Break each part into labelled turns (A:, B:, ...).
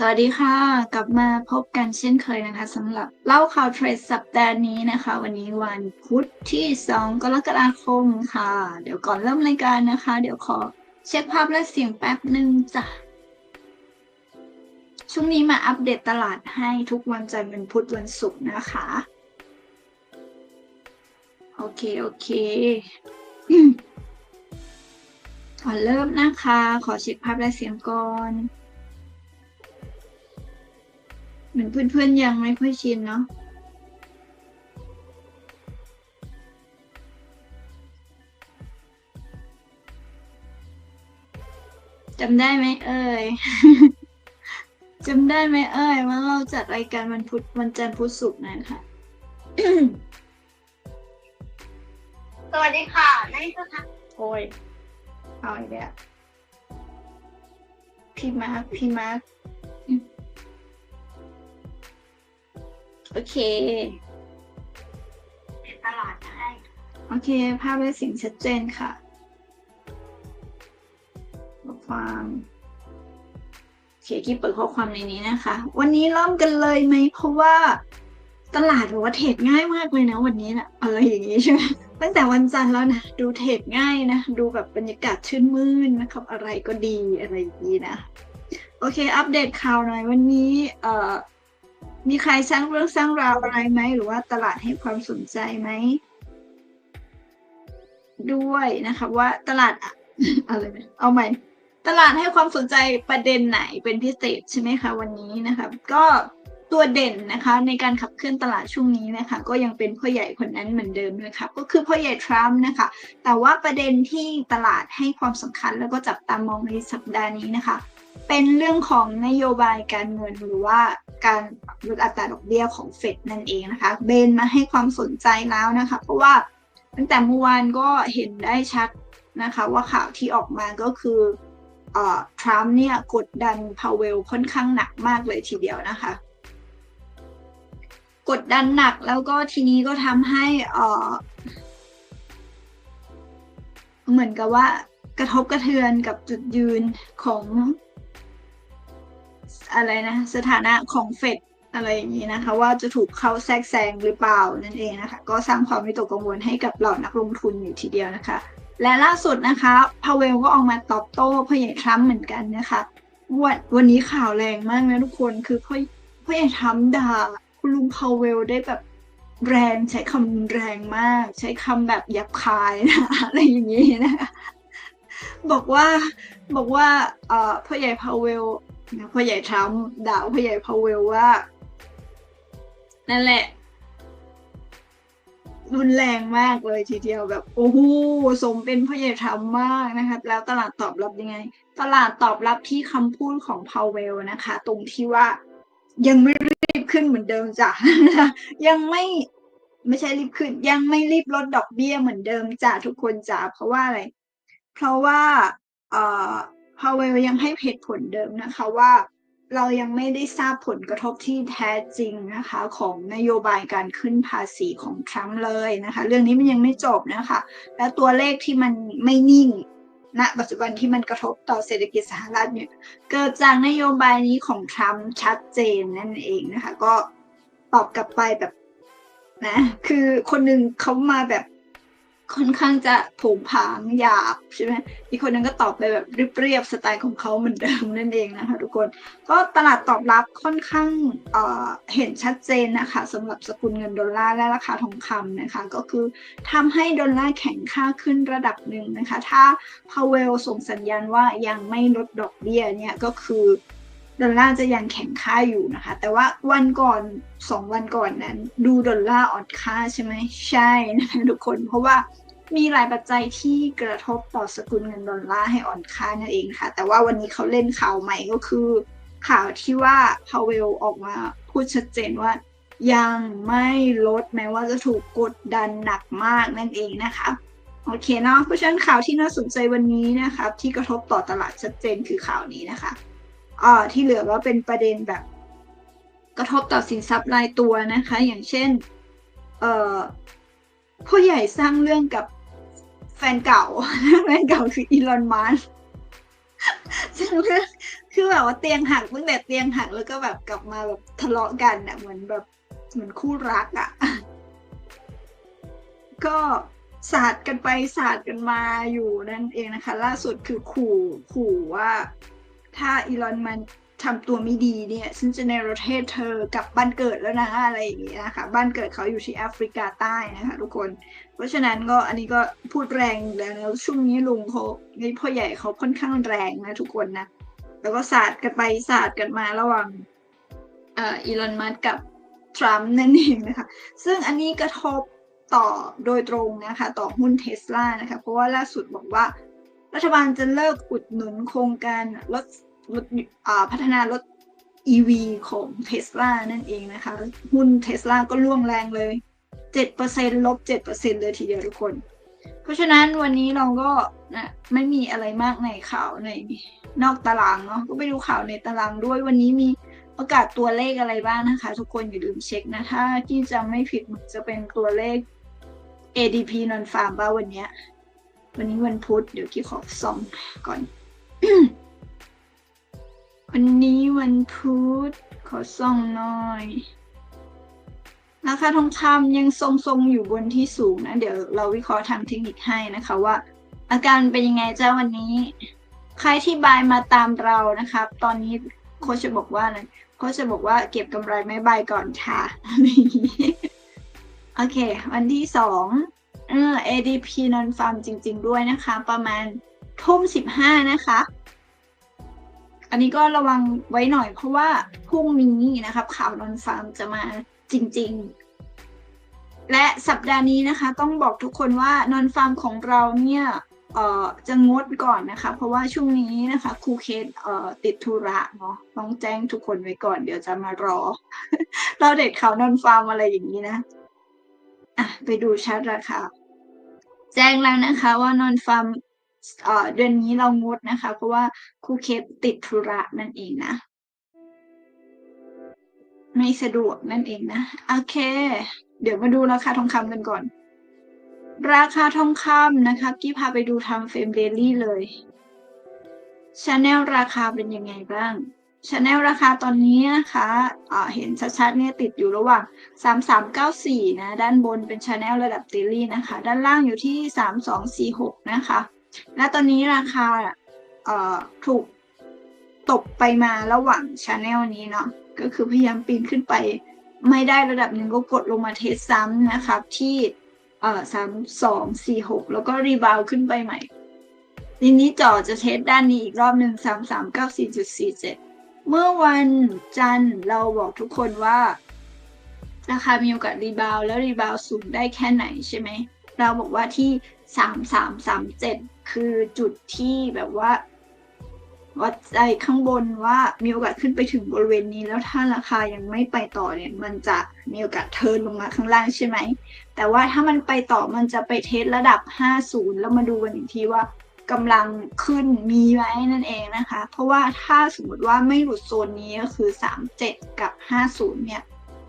A: สวัสดีค่ะ กลับมาพบกันเช่นเคยนะคะสำหรับเล่าข่าวเทรดสัปดาห์นี้นะคะ วันนี้วันพุธที่ 2 กรกฎาคมค่ะ เดี๋ยวก่อนเริ่มรายการนะคะ เดี๋ยวขอเช็คภาพและเสียงแป๊บหนึ่งจ้ะช่วงนี้มาอัปเดตตลาดให้ทุกวันจันทร์วันพุธวันศุกร์นะคะ โอเค โอเคอืมก่อนเริ่มนะคะ ขอเช็คภาพและเสียงก่อน มือนเพื่อนๆยังไม่ค่อยชินเนาะจำได้ไหมเอ่ย จำได้ไหมเอ่ยว่าเราจัดรายการวันพุธวันจันทร์พุธศุกร์นะคะ
B: สวัสดีค่ะนั่นคือค่ะ
A: โอ้ย เอาอีกแล้วพี่มาร์คพี่มาร์ค เค
B: เป็นตลาดให้
A: โอเค ภาพและเสียงชัดเจนค่ะข้อความโอเคที่เปิดข้อความในนี้นะคะ วันนี้เริ่มกันเลยไหมเพราะว่าตลาดบอกว่าเทรดง่ายมากเลยนะ วันนี้นะอะไรอย่างนี้ใช่ไหมตั้งแต่วันจันทร์แล้วนะดูเทรดง่ายนะดูแบบบรรยากาศชื่นมื่นนะครับ อะไรก็ดีอะไรอย่างนี้นะ โอเค อัปเดตข่าวหน่อยวันนี้ เอ่อ มีใครสร้างเรื่องสร้างราวอะไรไหม หรือว่าตลาดให้ความสนใจไหม ด้วยนะคะ ว่าตลาดอะอะไรนะเอาใหม่ ตลาดให้ความสนใจประเด็นไหนเป็นพิเศษใช่ไหมคะ วันนี้นะคะ ก็ตัวเด่นนะคะในการขับเคลื่อนตลาดช่วงนี้นะคะ ก็ยังเป็นพ่อใหญ่คนนั้นเหมือนเดิมนะคะก็คือพ่อใหญ่ทรัมป์นะคะ แต่ว่าประเด็นที่ตลาดให้ความสำคัญแล้วก็จับตามองในสัปดาห์นี้นะคะ เป็นเรื่องของนโยบายการเงินหรือว่า การปรับลดอัตราดอกเบี้ยของเฟดนั่นเองนะคะเบนมาให้ความสนใจแล้วนะคะ เพราะว่าตั้งแต่เมื่อวานก็เห็นได้ชัดนะคะว่าข่าวที่ออกมาก็คืออทรัมป์เนี่ยกดดันพาวเวลค่อนข้างหนักมากเลยทีเดียวนะคะ กดดันหนักแล้วก็ทีนี้ก็ทำให้เหมือนกับว่ากระทบกระเทือนกับจุดยืนของ อะไรนะ สถานะของเฟดอะไรอย่างนี้นะคะ ว่าจะถูกเข้าแทรกแซงหรือเปล่านั่นเองนะคะ ก็สร้างความวิตกกังวลให้กับเหล่านักลงทุนอยู่ทีเดียวนะคะ และล่าสุดนะคะพาเวลก็ออกมาตอบโต้พ่อใหญ่ทรัมป์เหมือนกันนะคะวันวันนี้ข่าวแรงมากนะทุกคนคือพ่อพ่อใหญ่ทรัมป์ด่าคุณลุงพาเวลได้แบบแรงใช้คำแรงมาก ใช้คำแบบหยาบคายนะอะไรอย่างนี้นะคะบอกว่าบอกว่าเอ่อพ่อใหญ่พาเวล นะพ่อใหญ่ทรัมป์ด่าพ่อใหญ่พาวเวลว่า นั่นแหละ รุนแรงมากเลยทีเดียวแบบ โอ้โหสมเป็นพ่อใหญ่ทำมากนะคะแล้วตลาดตอบรับยังไง ตลาดตอบรับที่คำพูดของพาวเวลนะคะ ตรงที่ว่ายังไม่รีบขึ้นเหมือนเดิมจ้ะยังไม่ไม่ใช่รีบขึ้น ยังไม่รีบลดดอกเบี้ยเหมือนเดิมจ้ะทุกคนจ้ะเพราะว่าอะไร เพราะว่าเอ่อ พาวเวลยังให้เหตุผลเดิมนะคะว่าเรายังไม่ได้ทราบผลกระทบที่แท้จริงนะคะของนโยบายการขึ้นภาษีของทรัมป์เลยนะคะ เรื่องนี้มันยังไม่จบนะคะ และตัวเลขที่มันไม่นิ่งณปัจจุบันที่มันกระทบต่อเศรษฐกิจสหรัฐเนี่ยเกิดจากนโยบายนี้ของทรัมป์ชัดเจนนั่นเองนะคะ ก็ตอบกลับไปแบบนะ คือคนหนึ่งเขามาแบบ ค่อนข้างจะผงผางหยาบใช่ไหมอีกคนหนึงก็ตอบไปแบบเรียบๆสไตล์ของเขาเหมือนเดิมนั่นเองนะคะทุกคน ก็ตลาดตอบรับค่อนข้างเเห็นชัดเจนนะคะสำหรับสกุลเงินดอลลาร์และราคาทองคำนะคะ ก็คือทำให้ดอลลาร์แข็งค่าขึ้นระดับหนึ่งนะคะ ถ้าพาวเวลส่งสัญญาณว่ายังไม่ลดดอกเบี้ยเนี่ยก็คือ ดอลลาร์จะยังแข็งค่าอยู่นะคะ แต่ว่าวันก่อนสองวันก่อนนั้น ดูดอลลาร์อ่อนค่าใช่ไหมใช่นะคะทุกคน เพราะว่ามีหลายปัจจัยที่กระทบต่อสกุลเงินดอลลาร์ให้อ่อนค่านั่นเองค่ะ แต่ว่าวันนี้เขาเล่นข่าวใหม่ก็คือ ข่าวที่ว่าพาวเวลออกมาพูดชัดเจนว่า ยังไม่ลดแม้ว่าจะถูกกดดันหนักมากนั่นเองนะคะโอเคเนาะเพราะฉะนั้นข่าวที่น่าสนใจวันนี้นะคะที่กระทบต่อตลาดชัดเจนคือข่าวนี้นะคะ อ่าที่เหลือก็เป็นประเด็นแบบ กระทบต่อสินทรัพย์รายตัวนะคะ อย่างเช่น เอ่อผู้ใหญ่สร้างเรื่องกับแฟนเก่า แฟนเก่าคืออีลอนมัสสร้างเรื่องคือแบบว่าเตียงหักตั้งแต่เตียงหักแล้วก็แบบกลับมาแบบทะเลาะกันอะเหมือนแบบเหมือนคู่รักอะก็สาดกันไปสาดกันมาอยู่นั่นเองนะคะ ล่าสุดคือขู่ขู่ว่า ถ้าอีลอนมันทำตัวไม่ดีเนี่ยฉันจะในประเทศเธอกลับบ้านเกิดแล้วนะอะไรอย่างเงี้ยนะคะบ้านเกิดเขาอยู่ที่แอฟริกาใต้นะคะทุกคน เพราะฉะนั้นก็อันนี้ก็พูดแรงแล้วนะช่วงนี้ลุงเขานี่พ่อใหญ่เขาค่อนข้างแรงนะทุกคนนะแล้วก็สาดกันไปสาดกันมาระหว่างเอ่ออีลอนมัสกับทรัมป์นั่นเองนะคะซึ่งอันนี้กระทบต่อโดยตรงนะคะต่อหุ้นเทสลานะคะเพราะว่าล่าสุดบอกว่า รัฐบาลจะเลิกอุดหนุนโครงการรถ รถพัฒนารถ EV ของเทสลานั่นเองนะคะ หุ้นเทสลาก็ร่วงแรงเลย7%ลบ7%เลยทีเดียวทุกคน เพราะฉะนั้นวันนี้เราก็นะไม่มีอะไรมากในข่าวในนอกตารางเนาะก็ไปดูข่าวในตารางด้วยวันนี้มีประกาศตัวเลขอะไรบ้างนะคะ ทุกคนอย่าลืมเช็คนะถ้าที่จะไม่ผิดมันจะเป็นตัวเลข ADP non farm ป่ะวันเนี้ยวันนี้วันพุธเดี๋ยวกี้ขอส่องก่อน วันนี้วันพุธขอส่องหน่อยราคาทองคำยังทรงๆอยู่บนที่สูงนะ เดี๋ยวเราวิเคราะห์ทางเทคนิคให้นะคะว่า อาการเป็นยังไงเจ้าวันนี้ ใครที่บายมาตามเรานะครับ ตอนนี้โคชจะบอกว่านะโคชจะบอกว่าเก็บกำไรไม่บายก่อนค่ะอะไรอย่างงี้โอเค วันที่สองเออ ADP non farm จริง ๆ ด้วยนะคะ ประมาณทุ่มสิบห้านะคะ อันนี้ก็ระวังไว้หน่อยเพราะว่าพรุ่งนี้นะครับ ข่าวนอนฟาร์มจะมาจริง ๆ และสัปดาห์นี้นะคะ ต้องบอกทุกคนว่านอนฟาร์มของเราเนี่ยเอ่อจะงดก่อนนะคะ เพราะว่าช่วงนี้นะคะครูเคสเอ่อติดธุระเนาะต้องแจ้งทุกคนไว้ก่อนเดี๋ยวจะมารอ เราเด็ดข่าวนอนฟาร์มอะไรอย่างนี้นะอะไปดูชาร์ตราคาแจ้งแล้วนะคะว่านอนฟาร์ม เดือนนี้เรางดนะคะ เพราะว่าครูเคสติดธุระนั่นเองนะ ไม่สะดวกนั่นเองนะ โอเค เดี๋ยวมาดูราคาทองคำกันก่อน ราคาทองคำนะคะ กี้พาไปดูทำเฟรมเดลี่เลยชาแนลราคาเป็นยังไงบ้างชาแนลราคาตอนนี้นะคะอ่าเห็นชัดๆเนี่ยติดอยู่ระหว่าง 3394 นะ ด้านบนเป็นชาแนลระดับเดลี่นะคะ ด้านล่างอยู่ที่ 3246 นะคะ และตอนนี้ราคาเอ่อถูกตกไปมาระหว่างชาแนลนี้เนาะก็คือพยายามปีนขึ้นไป ไม่ได้ระดับหนึ่งก็กดลงมาเทสซ้ำนะครับที่เอ่อสามสองสี่หกแล้วก็รีบาวขึ้นไปใหม่ทีนี้จ่อจะเทสด้านนี้อีกรอบหนึ่งสามสามเก้าสี่จุดสี่เจ็ดเมื่อวันจันทร์เราบอกทุกคนว่าราคามีโอกาสรีบาวแล้วรีบาวสูงได้แค่ไหนใช่ไหม เราบอกว่าที่สามสามสามเจ็ด คือจุดที่แบบว่า วัดใจข้างบนว่ามีโอกาสขึ้นไปถึงบริเวณนี้ แล้วถ้าราคายังไม่ไปต่อเนี่ย มันจะมีโอกาสเทิร์นลงมาข้างล่างใช่ไหม แต่ว่าถ้ามันไปต่อมันจะไปเทสระดับ 50 แล้วมาดูกันอีกทีว่ากำลังขึ้นมีไหมนั่นเองนะคะ เพราะว่าถ้าสมมติว่าไม่หลุดโซนนี้ก็คือ 37 กับ 50 เนี่ย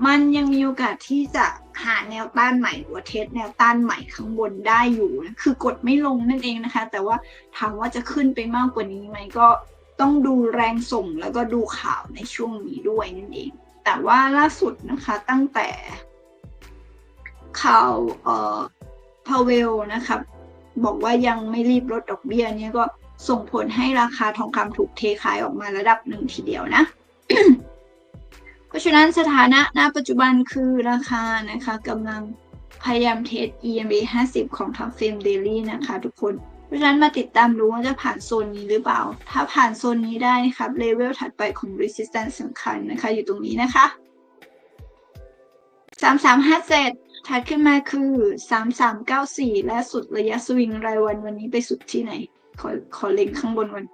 A: มันยังมีโอกาสที่จะ หาแนวต้านใหม่หรือว่าเทสแนวต้านใหม่ข้างบนได้อยู่นะคือกดไม่ลงนั่นเองนะคะ แต่ว่าถามว่าจะขึ้นไปมากกว่านี้ไหมก็ต้องดูแรงส่งแล้วก็ดูข่าวในช่วงนี้ด้วยนั่นเอง แต่ว่าล่าสุดนะคะตั้งแต่ข่าวเอ่อพาวเวลนะคะบอกว่ายังไม่รีบลดดอกเบี้ยเนี่ยก็ส่งผลให้ราคาทองคำถูกเทขายออกมาระดับหนึ่งทีเดียวนะ เพราะฉะนั้นสถานะณปัจจุบันคือราคานะคะกำลังพยายามเทส EMA 50 ของทางเฟรมเดลี่นะคะทุกคน เพราะฉะนั้นมาติดตามดูว่าจะผ่านโซนนี้หรือเปล่า ถ้าผ่านโซนนี้ได้นะครับเลเวลถัดไปของ resistance สำคัญนะคะ อยู่ตรงนี้นะคะ 3357 ถัดขึ้นมาคือ 3394 และสุดระยะสวิงรายวันวันนี้ไปสุดที่ไหน ขอขอเล็งข้างบนวัน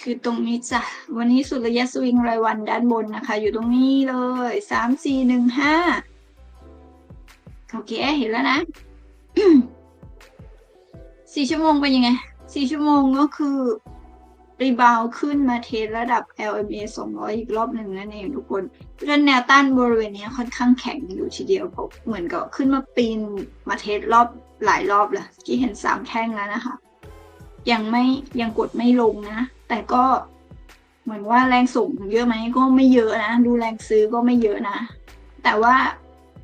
A: คือตรงนี้จ้ะ วันนี้สุดระยะสวิงรายวันด้านบนนะคะ อยู่ตรงนี้เลยสามสี่หนึ่งห้าโอเคเห็นแล้วนะสี่ชั่วโมงเป็นยังไงสี่ชั่วโมงก็คือรีบาวขึ้นมาเทสระดับ LMA 200 อีกรอบหนึ่งนั่นเองทุกคนเราะฉะนั้นแนวต้านบริเวณนี้ค่อนข้างแข็งอยู่ทีเดียวเพราะเหมือนกับขึ้นมาปีนมาเทสรอบหลายรอบเลยที่เห็นสามแท่งแล้วนะคะ ยังไม่ยังกดไม่ลงนะ แต่ก็เหมือนว่าแรงส่งเยอะไหมก็ไม่เยอะนะ ดูแรงซื้อก็ไม่เยอะนะ แต่ว่า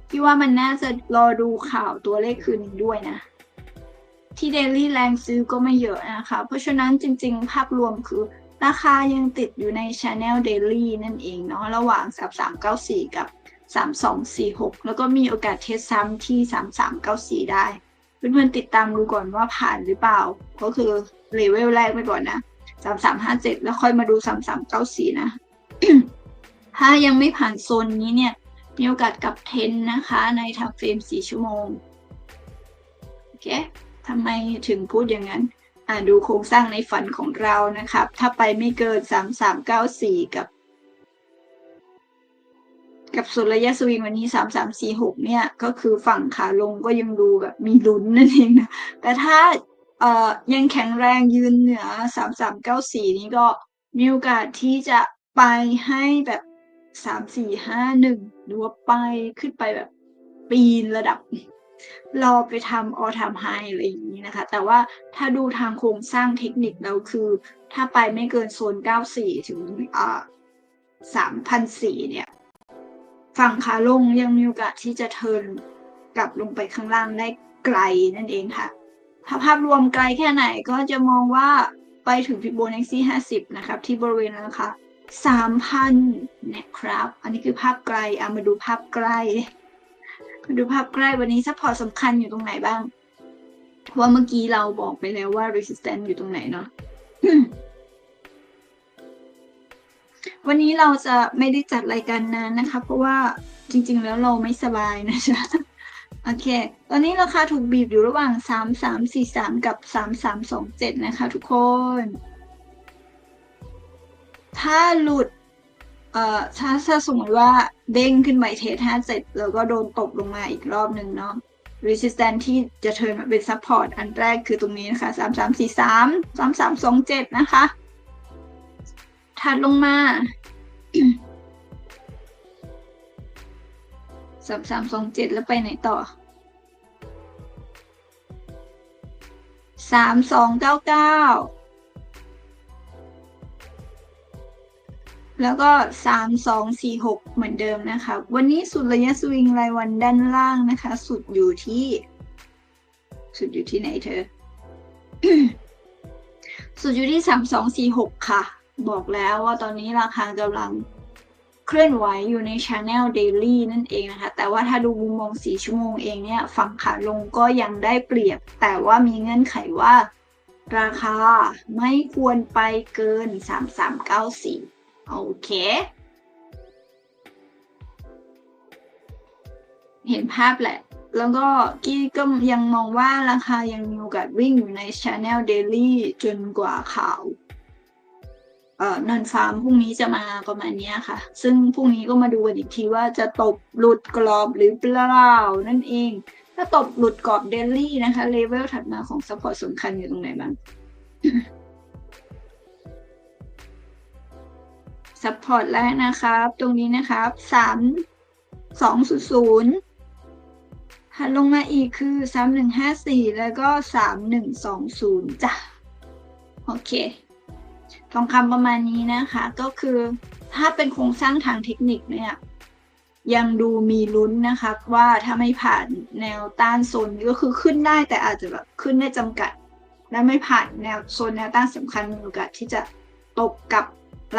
A: พี่ว่ามันน่าจะรอดูข่าวตัวเลขคืนนี้ด้วยนะ ที่เดลี่แรงซื้อก็ไม่เยอะนะคะ เพราะฉะนั้นจริง ๆ ภาพรวมคือราคายังติดอยู่ใน Channel Daily นั่นเองเนาะระหว่าง 3394 กับ 3246 แล้วก็มีโอกาสเทสซ้ำที่ 3394 ได้ เพื่อนๆติดตามดูก่อนว่าผ่านหรือเปล่า ก็คือเลเวลแรกไปก่อนนะ3357แล้วค่อยมาดู3394นะ ถ้ายังไม่ผ่านโซนนี้เนี่ย มีโอกาสกลับเทนนะคะ ในทำเฟรม4ชั่วโมง โอเคทำไมถึงพูดอย่างนั้น อ่าดูโครงสร้างในฝันของเรานะครับ ถ้าไปไม่เกิน 3394 กับ กับสุดระยะสวิงวันนี้3346เนี่ย ก็คือฝั่งขาลงก็ยังดูแบบมีลุ้นนั่นเองนะ แต่ถ้าเอ่อยังแข็งแรงยืนเหนือ3394นี้ก็มีโอกาสที่จะไปให้แบบ3451หรือว่าไปขึ้นไปแบบปีนระดับรอไปทำ all time high อะไรอย่างนี้นะคะ แต่ว่าถ้าดูทางโครงสร้างเทคนิคแล้วคือ ถ้าไปไม่เกินโซน 94 ถึงอ่า3,004เนี่ย ฝั่งขาลงยังมีโอกาสที่จะเทิร์นกลับลงไปข้างล่างได้ไกลนั่นเองค่ะ ถ้าภาพรวมไกลแค่ไหนก็จะมองว่าไปถึงฟิโบนัชชี50 นะครับ ที่บริเวณนั้นนะคะ3,000นะครับ อันนี้คือภาพไกลเอามาดูภาพใกล้มาดูภาพใกล้วันนี้ซัพพอร์ตสำคัญอยู่ตรงไหนบ้าง ว่าเมื่อกี้เราบอกไปแล้วว่า resistance อยู่ตรงไหนเนาะ วันนี้เราจะไม่ได้จัดรายการนานนะคะ เพราะว่าจริง ๆ แล้วเราไม่สบายนะจ๊ะโอเค ตอนนี้ราคาถูกบีบอยู่ระหว่าง 3 3 4 3 กับ 3 3 2 7 นะคะทุกคน ถ้าหลุด เอ่อ ถ้าถ้าสมมติว่าเด้งขึ้นไปเทส57 แล้วก็โดนตบลงมาอีกรอบหนึ่งเนาะ resistance ที่จะเทินมาเป็น support อันแรกคือตรงนี้นะคะ 3 3 4 3 3 3 2 7 นะคะ ถัดลงมาสามสามสองเจ็ดแล้วไปไหนต่อสามสองเก้าเก้าแล้วก็สามสองสี่หกเหมือนเดิมนะคะ วันนี้สุดระยะสวิงรายวันด้านล่างนะคะ สุดอยู่ที่ สุดอยู่ที่ไหนเธอ สุดอยู่ที่สามสองสี่หกค่ะ บอกแล้วว่าตอนนี้ราคากำลังเคลื่อนไหวอยู่ใน Channel Daily นั่นเองนะคะ แต่ว่าถ้าดูมุมมอง 4 ชั่วโมงเองเนี่ย ฝั่งขาลงก็ยังได้เปรียบ แต่ว่ามีเงื่อนไขว่า ราคาไม่ควรไปเกิน 3394 โอเค เห็นภาพแหละ แล้วก็กี้ก็ยังมองว่าราคายังมีโอกาสวิ่งอยู่ใน Channel Daily จนกว่าข่าว เอ่อนันฟาร์มพรุ่งนี้จะมาประมาณนี้ค่ะ ซึ่งพรุ่งนี้ก็มาดูกันอีกทีว่าจะตบหลุดกรอบหรือเปล่านั่นเอง ถ้าตบหลุดกรอบเดลี่นะคะเลเวลถัดมาของซัพพอร์ตสำคัญอยู่ตรงไหนบ้างซัพพอร์ตแรกนะครับ ตรงนี้นะครับสามสองศูนย์ศูนย์หันลงมาอีกคือสามหนึ่งห้าสี่แล้วก็สามหนึ่งสองศูนย์จ้ะ โอเค ทองคำประมาณนี้นะคะ ก็คือถ้าเป็นโครงสร้างทางเทคนิคเนี่ยยังดูมีลุ้นนะคะว่าถ้าไม่ผ่านแนวต้านโซนนี้ก็คือขึ้นได้แต่อาจจะแบบขึ้นได้จำกัด และไม่ผ่านแนวโซนแนวต้านสำคัญมีโอกาสที่จะตกกับ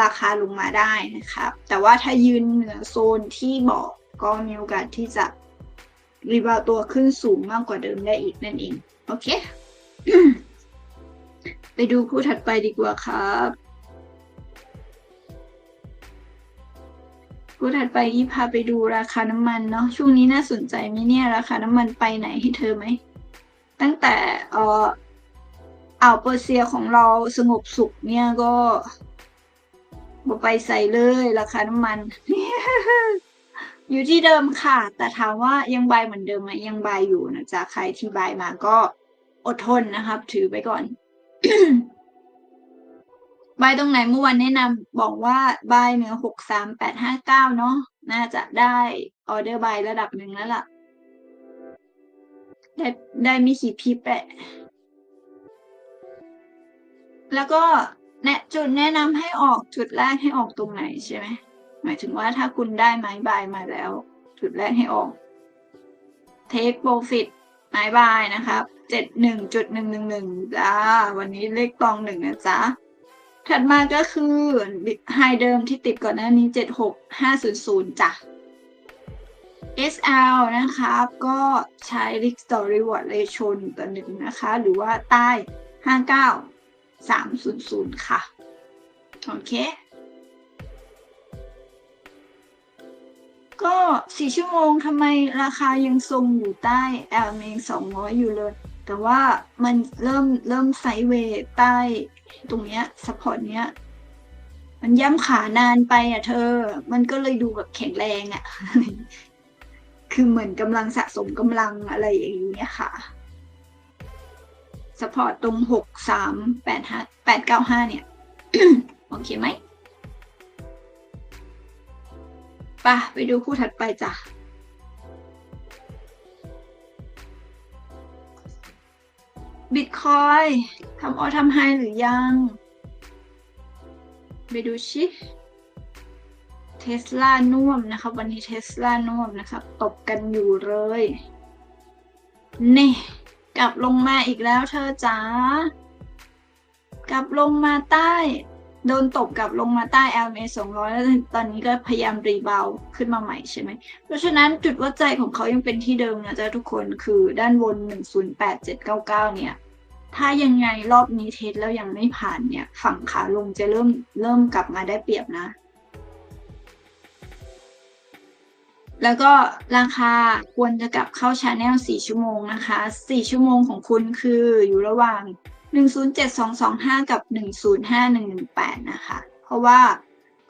A: ราคาลงมาได้นะคะแต่ว่าถ้ายืนเหนือโซนที่บอกก็มีโอกาสที่จะรีบาวตัวขึ้นสูงมากกว่าเดิมได้อีกนั่นเอง โอเค ไปดูคู่ถัดไปดีกว่าครับ คู่ถัดไปที่พาไปดูราคาน้ำมันเนาะช่วงนี้น่าสนใจไหมเนี่ย ราคาน้ำมันไปไหนให้เธอไหม ตั้งแต่เอ่ออ่าวเปอร์เซียของเราสงบสุขเนี่ยก็บไปใส่เลย ราคาน้ำมัน อยู่ที่เดิมค่ะ แต่ถามว่ายังบายเหมือนเดิมไหมยังบายอยู่นะจ๊ะใครที่บายมาก็อดทนนะครับ ถือไปก่อน บายตรงไหนเมื่อวันแนะนำบอกว่าบายเหนือหกสามแปดห้าเก้าเนาะน่าจะได้ออเดอร์บายระดับหนึ่งแล้วล่ะ ได้ได้มีกี่พิบแหละแล้วก็แนะจุดแนะนำให้ออกจุดแรกให้ออกตรงไหนใช่ไหมหมายถึงว่าถ้าคุณได้ไม้บายมาแล้ว จุดแรกให้ออก take profit ไม้บายนะครับเจ็ดหนึ่งจุดหนึ่งหนึ่งหนึ่งจ้าวันนี้เลขตองหนึ่งนะจ๊ะ ถัดมาก็คือไฮเดิมที่ติดก่อนหน้านี้เจ็ดหกห้าศูนย์ศูนย์จ้ะ SL นะครับก็ใช้ Risk to Reward Ratio หนึ่งต่อหนึ่งนะคะ หรือว่าใต้ 59 300 ค่ะ โอเค ก็สี่ชั่วโมงทำไมราคายังทรงอยู่ใต้ L เอง200 อยู่เลย แต่ว่ามันเริ่มเริ่มไซด์เวย์ใต้ ตรงเนี้ยสปอร์ตเนี้ย มันย้ำขานานไปอะเธอ มันก็เลยดูแบบแข็งแรงอะ คือเหมือนกำลังสะสมกำลังอะไรอย่างเงี้ยค่ะสปอร์ตตรงหกสามแปดห้าแปดเก้าห้าเนี่ย โอเคไหมป่ะไปดูคู่ถัดไปจ้ะ บิตคอยทำออทำไฮหรือยัง ไปดูชิเทสลาน่วมนะครับ วันนี้เทสลาน่วมนะครับ ตบกันอยู่เลย นี่ กลับลงมาอีกแล้วเธอจ๋ากลับลงมาใต้ โดนตบกลับลงมาใต้ LMA 200 แล้วตอนนี้ก็พยายามรีบาวขึ้นมาใหม่ใช่ไหม เพราะฉะนั้นจุดวัดใจของเขายังเป็นที่เดิมนะจ๊ะทุกคนคือด้านบน 108799 เนี่ย ถ้ายังไงรอบนี้เทสแล้วยังไม่ผ่านเนี่ย ฝั่งขาลงจะเริ่มเริ่มกลับมาได้เปรียบนะ แล้วก็ราคาควรจะกลับเข้าชาแนล4ชั่วโมงนะคะ 4 ชั่วโมงของคุณคืออยู่ระหว่าง 107225 กับ 105118 นะคะ เพราะว่า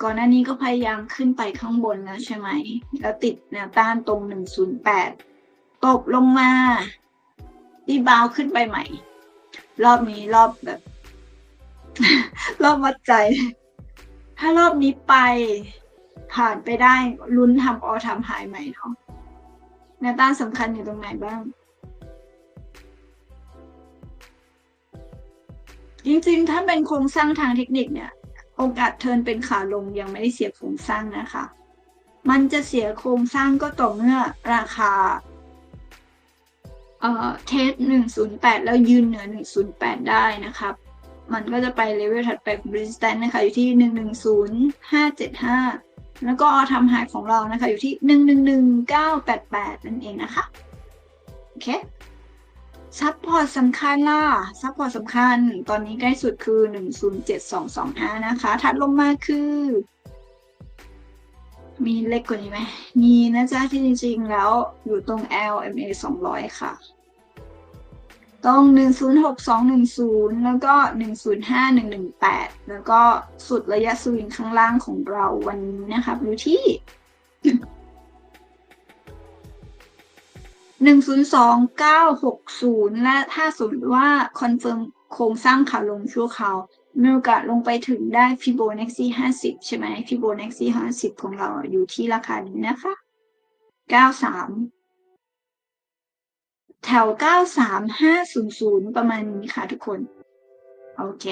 A: ก่อนหน้านี้ก็พยายามขึ้นไปข้างบนแล้วใช่ไหม แล้วติดแนวต้านตรง 108 ตบลงมาดีบาวขึ้นไปใหม่ รอบนี้รอบแบบ รอบวัดใจ ถ้ารอบนี้ไปผ่านไปได้ลุ้นทำออทำหายใหม่เนาะแนวต้านสำคัญอยู่ตรงไหนบ้าง จริงๆ ถ้าเป็นโครงสร้างทางเทคนิคเนี่ย โอกาสเทินเป็นขาลงยังไม่ได้เสียโครงสร้างนะคะ มันจะเสียโครงสร้างก็ต่อเมื่อราคาเอ่อเทสหนึ่งศูนย์แปดแล้วยืนเหนือหนึ่งศูนย์แปดได้นะครับ มันก็จะไปเลเวลถัดไปของบริสแตนนะคะ อยู่ที่หนึ่งหนึ่งศูนย์ห้าเจ็ดห้าแล้วก็ออทำหายของเรานะคะ อยู่ที่หนึ่งหนึ่งหนึ่งเก้าแปดแปดนั่นเองนะคะ โอเค ซัพพอร์ตสำคัญล่ะ ซัพพอร์ตสำคัญ ตอนนี้ใกล้สุดคือหนึ่งศูนย์เจ็ดสองสองห้านะคะ ถัดลงมาคือ มีเล็กกว่านี้ไหม มีนะจ๊ะที่จริงๆแล้วอยู่ตรง LMA 200 ค่ะ ตรง 106210 แล้วก็ 105118 แล้วก็สุดระยะสวิงข้างล่างของเราวันนี้นะครับอยู่ที่ 102960และถ้าสมมติว่าคอนเฟิร์มโครงสร้างขาลงชั่วคราวมีโอกาสลงไปถึงได้ฟิโบนัชซี50ใช่ไหมฟิโบนัชซี50ของเราอยู่ที่ราคานี้นะคะ93แถว93500ประมาณนี้ค่ะทุกคน โอเค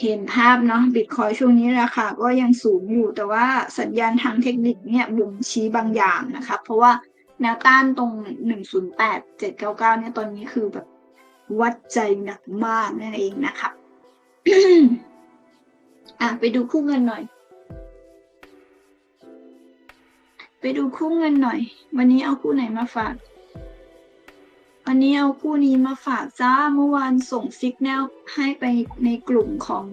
A: เห็นภาพเนาะบิตคอยช่วงนี้ราคาก็ยังสูงอยู่แต่ว่าสัญญาณทางเทคนิคเนี่ยบ่งชี้บางอย่างนะคะ เพราะว่าแนวต้านตรง 108 799 เนี่ยตอนนี้คือแบบวัดใจหนักมากนั่นเองนะคะอะไปดูคู่เงินหน่อย ไปดูคู่เงินหน่อย วันนี้เอาคู่ไหนมาฝาก วันนี้เอาคู่นี้มาฝากจ้าเมื่อวานส่งซิกแนลให้ไปในกลุ่มของ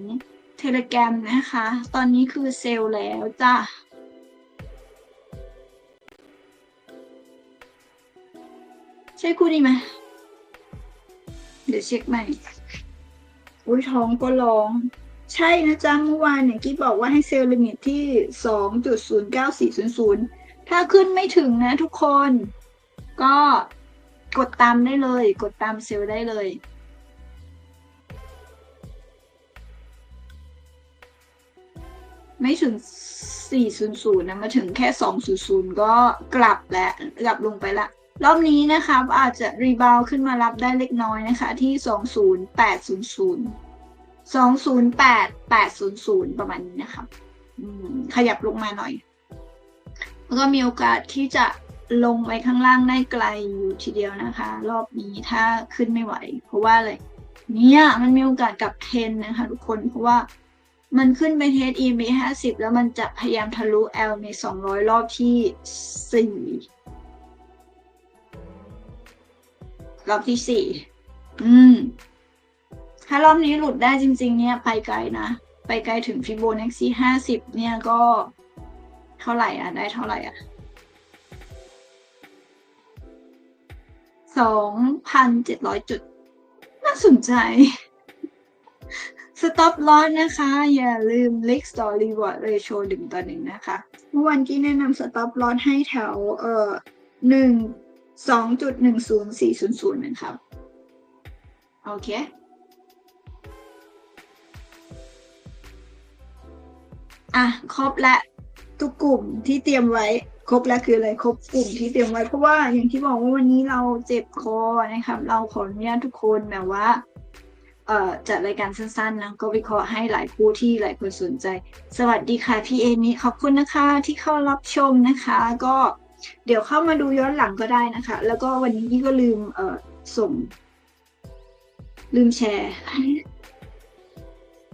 A: เทเลแกรมนะคะ ตอนนี้คือเซลล์แล้วจ้าใช่คู่นี้ไหมเดี๋ยวเช็คใหม่อุ้ยท้องก็ร้อง ใช่นะจ๊ะเมื่อวานเนี่ยกิ๊บบอกว่าให้เซลล์ลิมิตที่สองจุดศูนย์เก้าสี่ศูนย์ศูนย์ถ้าขึ้นไม่ถึงนะทุกคน ก็ กดตามได้เลย กดตามเซลล์ได้เลยไม่ถึง 400 นะ มาถึงแค่ 200 ก็กลับแล้วกลับลงไปละ รอบนี้นะครับอาจจะรีบาวขึ้นมารับได้เล็กน้อยนะคะ ที่ 20800 208 800 ประมาณนี้นะครับขยับลงมาหน่อย แล้วก็มีโอกาสที่จะ ลงไปข้างล่างได้ไกลอยู่ทีเดียวนะคะ รอบนี้ถ้าขึ้นไม่ไหว เพราะว่าอะไรเนี่ยมันมีโอกาสกลับเทรนนะคะทุกคนเพราะว่ามันขึ้นไปเทส e m ห้าสิบแล้วมันจะพยายามทะลุ L ในสองร้อยรอบที่สี่รอบที่สี่อืม ถ้ารอบนี้หลุดได้จริง ๆ เนี่ย ไปไกลนะ ไปไกลถึงฟิโบนัชชีห้าสิบเนี่ยก็เท่าไหร่อะ ได้เท่าไหร่อะ สองพันเจ็ดร้อยจุด น่าสนใจ stop loss นะคะ อย่าลืม l i x store reward ratio หนึ่งต่อหนึ่งนะคะ เมื่อวันที่แนะนำ stop loss ให้แถวเอ่อหนึ่งสองจุดหนึ่งศูนย์สี่ศูนย์ศูนย์นะครับ โอเคอะ ครบและ ทุกกลุ่มที่เตรียมไว้ ครบแล้วคืออะไรครบกลุ่มที่เตรียมไว้เพราะว่าอย่างที่บอกว่าวันนี้เราเจ็บคอนะครับ เราขออนุญาตทุกคนแบบว่าเอ่อจัดรายการสั้นๆนะก็วิเคราะห์ให้หลายคู่ที่หลายคนสนใจ สวัสดีค่ะพี่เอมี่ขอบคุณนะคะที่เข้ารับชมนะคะ ก็เดี๋ยวเข้ามาดูย้อนหลังก็ได้นะคะ แล้วก็วันนี้พี่ก็ลืมเอ่อส่ง ลืมแชร์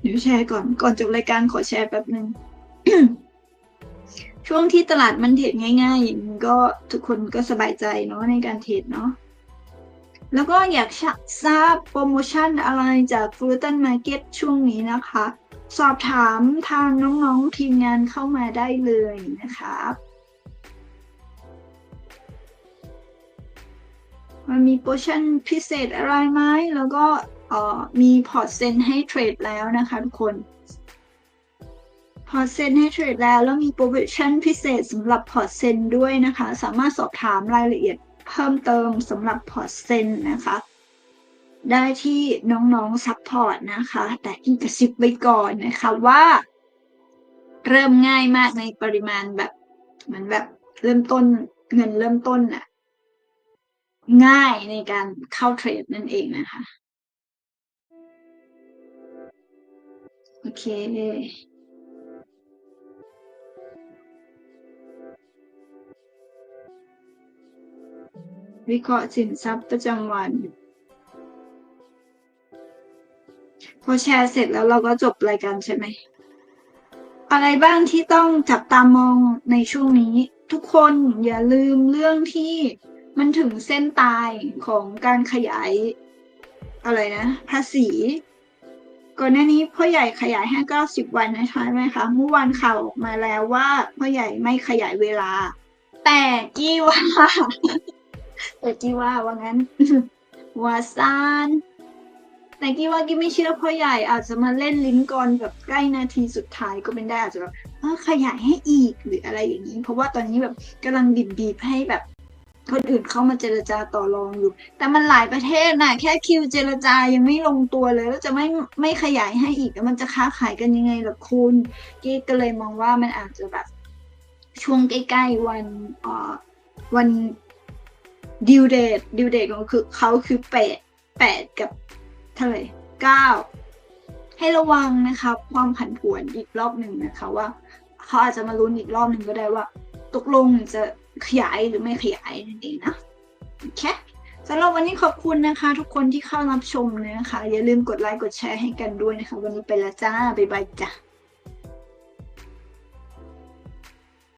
A: เดี๋ยวแชร์ก่อนก่อนจบรายการขอแชร์แป๊บหนึ่ง ช่วงที่ตลาดมันเทรดง่ายๆอย่างนี้ก็ทุกคนก็สบายใจเนาะในการเทรดเนาะแล้วก็อยากทราบโปรโมชั่นอะไรจากฟูตันมาร์เก็ตช่วงนี้นะคะ สอบถามทางน้องๆทีมงานเข้ามาได้เลยนะคะมันมีโปรโมชั่นพิเศษอะไรไหมแล้วก็ออมีพอร์ตเซ็นให้เทรดแล้วนะคะทุกคน พอร์ตเซ็นให้เทรดแล้ว แล้วมีโปรโมชั่นพิเศษสำหรับพอร์ตเซ็นด้วยนะคะ สามารถสอบถามรายละเอียดเพิ่มเติมสำหรับพอร์ตเซ็นนะคะ ได้ที่น้องๆซัพพอร์ตนะคะ แต่อีกกระซิบไว้ก่อนนะคะว่า เริ่มง่ายมากในปริมาณแบบเหมือนแบบเริ่มต้นเงินเริ่มต้นน่ะง่ายในการเข้าเทรดนั่นเองนะคะ โอเค วิเคราะห์สินทรัพย์ประจำวัน พอแชร์เสร็จแล้วเราก็จบรายการใช่ไหม อะไรบ้างที่ต้องจับตามองในช่วงนี้ ทุกคนอย่าลืมเรื่องที่มันถึงเส้นตายของการขยาย อะไรนะ ภาษีก่อนหน้านี้พ่อใหญ่ขยายให้90 วันนะใช่ไหมคะเมื่อวานข่าวออกมาแล้วว่าพ่อใหญ่ไม่ขยายเวลา แต่กี้ว่า แต่กี้ว่าว่างั้นว่าซานแต่กี้ว่ากี้ไม่เชื่อพ่อใหญ่อาจจะมาเล่นลิ้นกลแบบใกล้นาทีสุดท้ายก็เป็นได้อาจจะแบบเออขยายให้อีกหรืออะไรอย่างนี้ เพราะว่าตอนนี้แบบกำลังบีบบีบให้แบบคนอื่นเข้ามาเจรจาต่อรองอยู่ แต่มันหลายประเทศนะแค่คิวเจรจายังไม่ลงตัวเลย แล้วจะไม่ไม่ขยายให้อีกแล้วมันจะค้าขายกันยังไงล่ะคุณกี้ก็เลยมองว่ามันอาจจะแบบช่วงใกล้ๆวันเอ่อวัน ดิวเดตดิวเดตของคือเขาคือแปดแปดกับเท่าไหร่เก้าให้ระวังนะคะความผันผวนอีกรอบหนึ่งนะคะว่าเขาอาจจะมาลุ้นอีกรอบหนึ่งก็ได้ว่า ตกลงจะขยายหรือไม่ขยายนั่นเองนะโอเคสำหรับวันนี้ขอบคุณนะคะ ทุกคนที่เข้ารับชมนะคะ อย่าลืมกดไลค์กดแชร์ให้กันด้วยนะคะ วันนี้ไปละจ้า บ๊ายบายจ้ะ